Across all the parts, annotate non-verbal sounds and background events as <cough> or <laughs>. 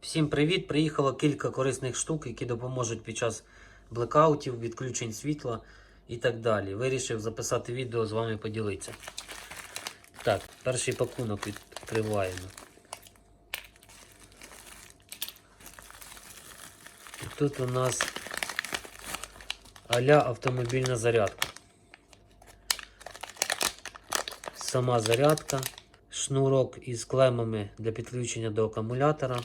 Всім привіт! Приїхало кілька корисних штук, які допоможуть під час блекаутів, відключень світла і так далі. Вирішив записати відео з вами поділитися. Так, перший пакунок відкриваємо. Тут у нас аля автомобільна зарядка. Сама зарядка, шнурок із клемами для підключення до акумулятора.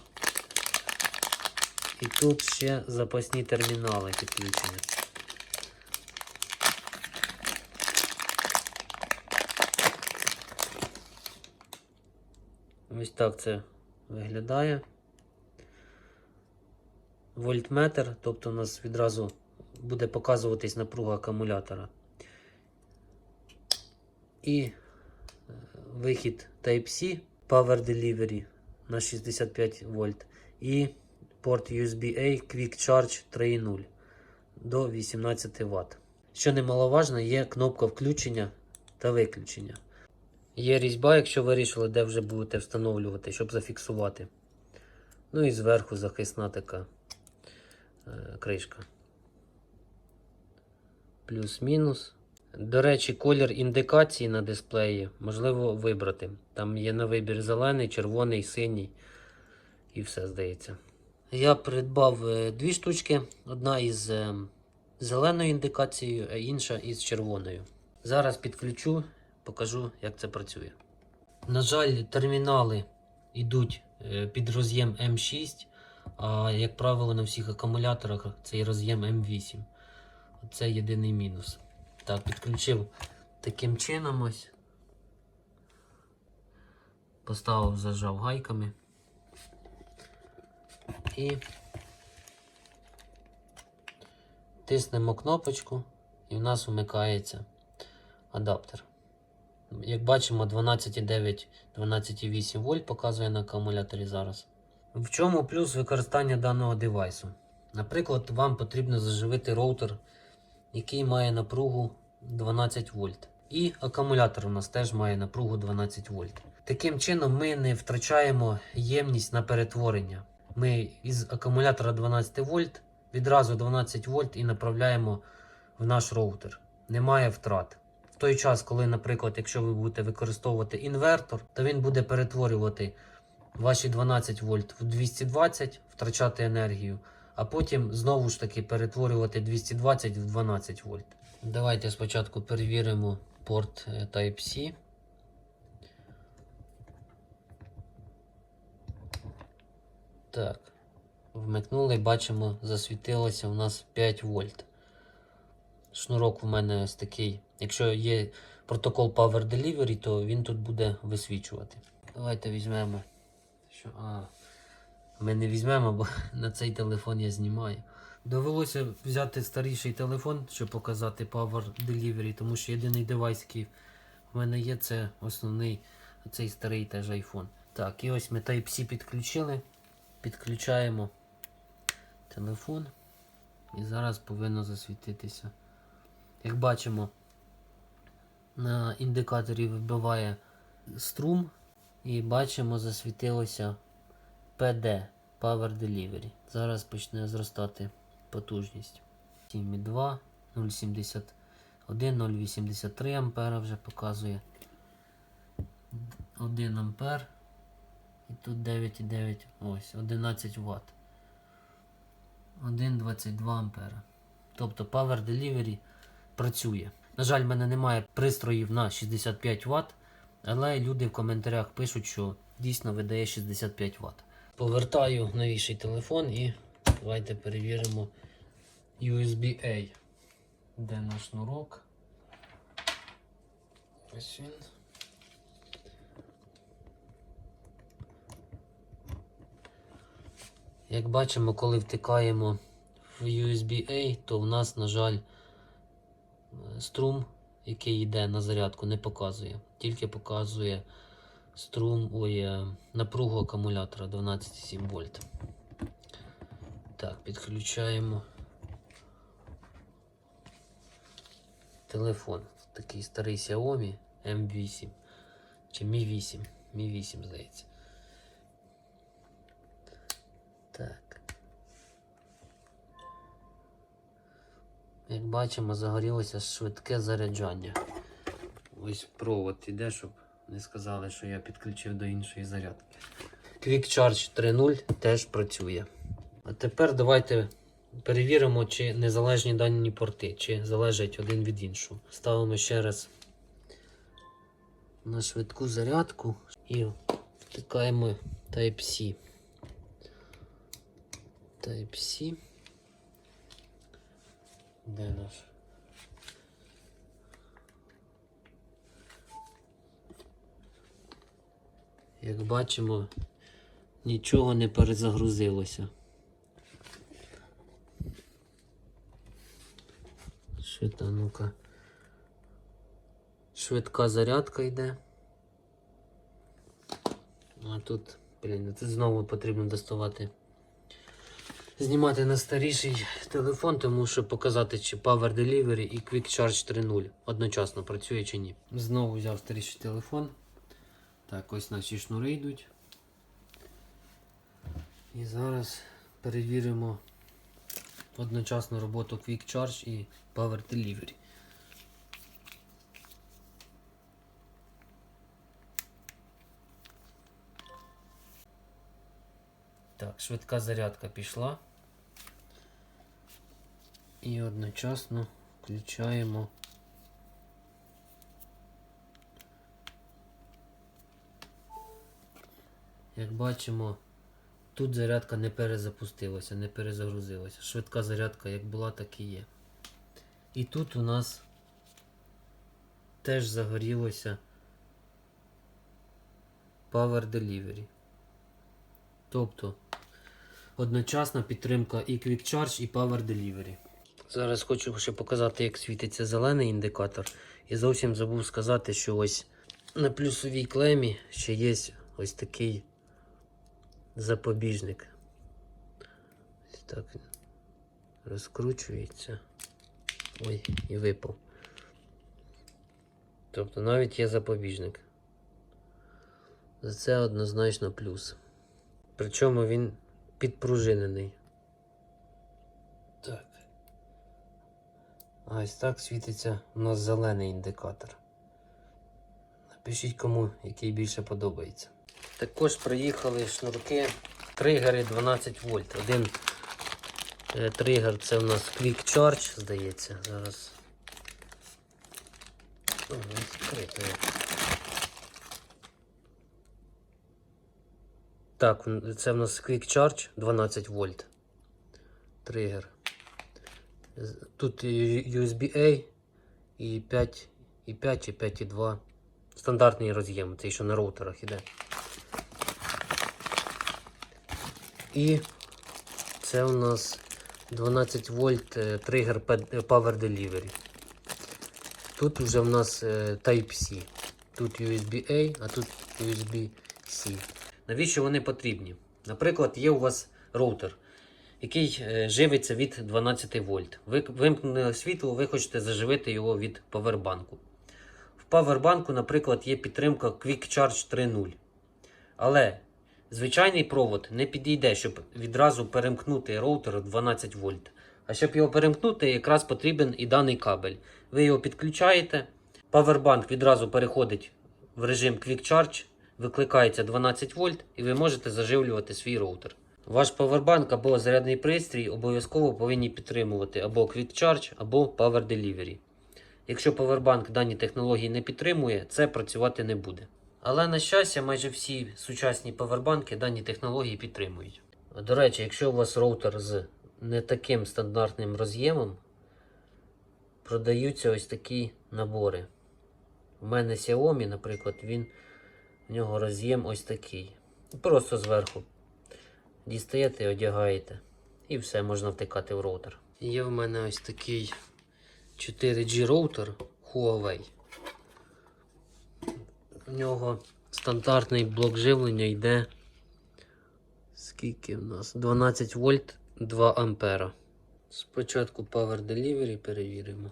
І тут ще запасні термінали підключення. Ось так це виглядає. Вольтметр, тобто у нас відразу буде показуватись напруга акумулятора. І е, вихід Type-C Power Delivery на 65 вольт. І порт USB-A Quick Charge 3.0 до 18 Вт. Що немаловажно, є кнопка включення та виключення. Є різьба, якщо вирішили, де вже будете встановлювати, щоб зафіксувати. Ну і зверху захисна така е, кришка. Плюс-мінус. До речі, колір індикації на дисплеї можливо вибрати. Там є на вибір зелений, червоний, синій і все здається. Я придбав е, дві штучки. Одна із е, зеленою індикацією, а інша із червоною. Зараз підключу, покажу, як це працює. На жаль, термінали йдуть е, під роз'єм М6, а як правило, на всіх акумуляторах цей роз'єм М8. Це єдиний мінус. Так, підключив таким чином ось. Поставив, зажав гайками. І тиснемо кнопочку, і в нас вмикається адаптер. Як бачимо, 12,9, 12,8 вольт показує на акумуляторі зараз. В чому плюс використання даного девайсу? Наприклад, вам потрібно заживити роутер, який має напругу 12 вольт. І акумулятор у нас теж має напругу 12 вольт. Таким чином, ми не втрачаємо ємність на перетворення. Ми із акумулятора 12 вольт відразу 12 вольт і направляємо в наш роутер. Немає втрат. В той час, коли, наприклад, якщо ви будете використовувати інвертор, то він буде перетворювати ваші 12 вольт в 220, втрачати енергію, а потім знову ж таки перетворювати 220 в 12 вольт. Давайте спочатку перевіримо порт е, Type-C. Так, вмикнули, бачимо, засвітилося у нас 5 вольт. Шнурок у мене ось такий. Якщо є протокол Power Delivery, то він тут буде висвічувати. Давайте візьмемо. Що? А, ми не візьмемо, бо <laughs> на цей телефон я знімаю. Довелося взяти старіший телефон, щоб показати Power Delivery, тому що єдиний девайс, який в мене є, це основний цей старий теж iPhone. Так, і ось ми Type-C підключили. Підключаємо телефон. І зараз повинно засвітитися. Як бачимо, на індикаторі вибиває струм. І бачимо, засвітилося PD Power Delivery. Зараз почне зростати потужність. 7,2, 0,71, 0,83 ампера вже показує. 1 ампер. І тут 9,9, ось, 11 Вт. 1,22 ампера. Тобто Power Delivery працює. На жаль, в мене немає пристроїв на 65 Вт, але люди в коментарях пишуть, що дійсно видає 65 Вт. Повертаю новіший телефон і давайте перевіримо USB-A. Де наш шнурок? Ось він. Як бачимо, коли втикаємо в USB-A, то в нас, на жаль, струм, який йде на зарядку, не показує. Тільки показує струм, ой, е, напругу акумулятора 12,7 вольт. Так, підключаємо телефон. Такий старий Xiaomi M8 чи Mi 8. Mi 8, здається. Так. Як бачимо, загорілося швидке заряджання. Ось провод іде, щоб не сказали, що я підключив до іншої зарядки. Quick Charge 3.0 теж працює. А тепер давайте перевіримо, чи незалежні дані порти, чи залежать один від іншого. Ставимо ще раз на швидку зарядку і втикаємо Type-C. Type-C. Де наш? Як бачимо, нічого не перезагрузилося. Що там, ну-ка. Швидка зарядка йде. А тут, блін, це знову потрібно доставати. Знімати на старіший телефон, тому що показати, чи Power Delivery і Quick Charge 3.0 одночасно працює чи ні. Знову взяв старіший телефон. Так, ось наші шнури йдуть. І зараз перевіримо одночасну роботу Quick Charge і Power Delivery. Так, швидка зарядка пішла. І одночасно включаємо. Як бачимо, тут зарядка не перезапустилася, не перезагрузилася. Швидка зарядка як була, так і є. І тут у нас теж загорілося Power Delivery. Тобто одночасна підтримка і Quick Charge, і Power Delivery. Зараз хочу ще показати, як світиться зелений індикатор. І зовсім забув сказати, що ось на плюсовій клемі ще є ось такий запобіжник. Ось так розкручується. Ой, і випав. Тобто навіть є запобіжник. За це однозначно плюс. Причому він підпружинений. Так. Ось так світиться у нас зелений індикатор. Напишіть кому, який більше подобається. Також приїхали шнурки, тригери 12 вольт. Один е, тригер це у нас Quick Charge, здається. Зараз. О. Так, це в нас Quick Charge 12 вольт. Тригер. Тут USB-A і 5, і 5 чи 5,2. Стандартний роз'єм, цей що на роутерах іде. І це у нас 12 вольт е, тригер е, Power Delivery. Тут вже в нас е, Type-C. Тут USB-A, а тут USB-C. Навіщо вони потрібні? Наприклад, є у вас роутер, який е, живиться від 12 вольт. Ви вимкнули світло, ви хочете заживити його від павербанку. В павербанку, наприклад, є підтримка Quick Charge 3.0. Але звичайний провод не підійде, щоб відразу перемкнути роутер 12 вольт. А щоб його перемкнути, якраз потрібен і даний кабель. Ви його підключаєте, павербанк відразу переходить в режим Quick Charge, викликається 12 вольт, і ви можете заживлювати свій роутер. Ваш павербанк або зарядний пристрій обов'язково повинні підтримувати або Quick Charge, або Power Delivery. Якщо павербанк дані технології не підтримує, це працювати не буде. Але на щастя, майже всі сучасні павербанки дані технології підтримують. До речі, якщо у вас роутер з не таким стандартним роз'ємом, продаються ось такі набори. У мене Xiaomi, наприклад, він в нього роз'єм ось такий. Просто зверху. Дістаєте, одягаєте. І все, можна втикати в роутер. Є в мене ось такий 4G роутер Huawei. У нього стандартний блок живлення йде. Скільки в нас? 12 вольт 2 ампера. Спочатку Power Delivery перевіримо.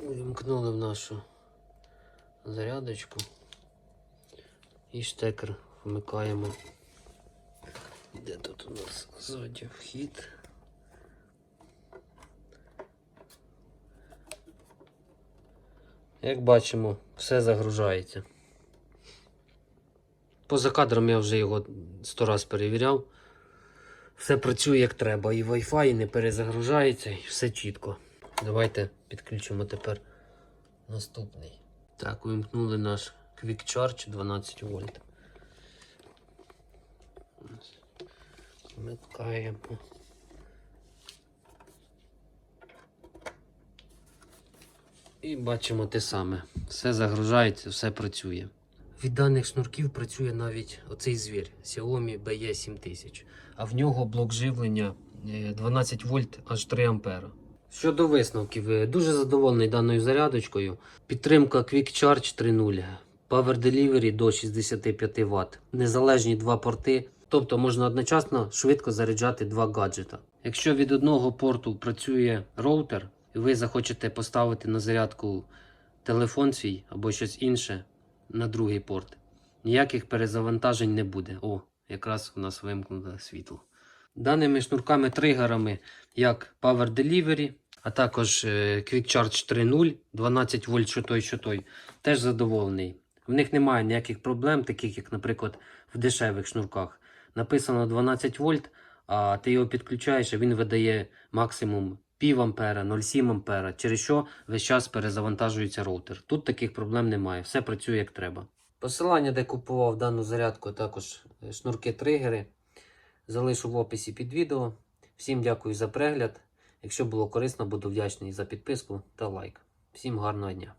Вімкнули в нашу зарядочку. І штекер вмикаємо. Де тут у нас ззаді вхід? Як бачимо, все загружається. Поза кадром я вже його сто раз перевіряв. Все працює як треба. І Wi-Fi не перезагружається, і все чітко. Давайте підключимо тепер наступний. Так, вимкнули наш Quick Charge 12 вольт. Вмикаємо. І бачимо те саме. Все загружається, все працює. Від даних шнурків працює навіть оцей звір Xiaomi BE7000, а в нього блок живлення е, 12 вольт аж 3 ампера. Щодо висновків, е, дуже задоволений даною зарядочкою. Підтримка Quick Charge 3.0, Power Delivery до 65 Вт, незалежні два порти, тобто можна одночасно швидко заряджати два гаджета. Якщо від одного порту працює роутер, і ви захочете поставити на зарядку телефон свій або щось інше на другий порт, ніяких перезавантажень не буде. О, якраз у нас вимкнуло світло. Даними шнурками-тригерами, як Power Delivery, а також е, Quick Charge 3.0, 12 вольт, що той, що той, теж задоволений. В них немає ніяких проблем, таких як, наприклад, в дешевих шнурках. Написано 12 вольт, а ти його підключаєш, а він видає максимум пів ампера, 0,7 ампера, через що весь час перезавантажується роутер. Тут таких проблем немає, все працює як треба. Посилання, де купував дану зарядку, також е, шнурки-тригери, залишу в описі під відео. Всім дякую за перегляд. Якщо було корисно, буду вдячний за підписку та лайк. Всім гарного дня!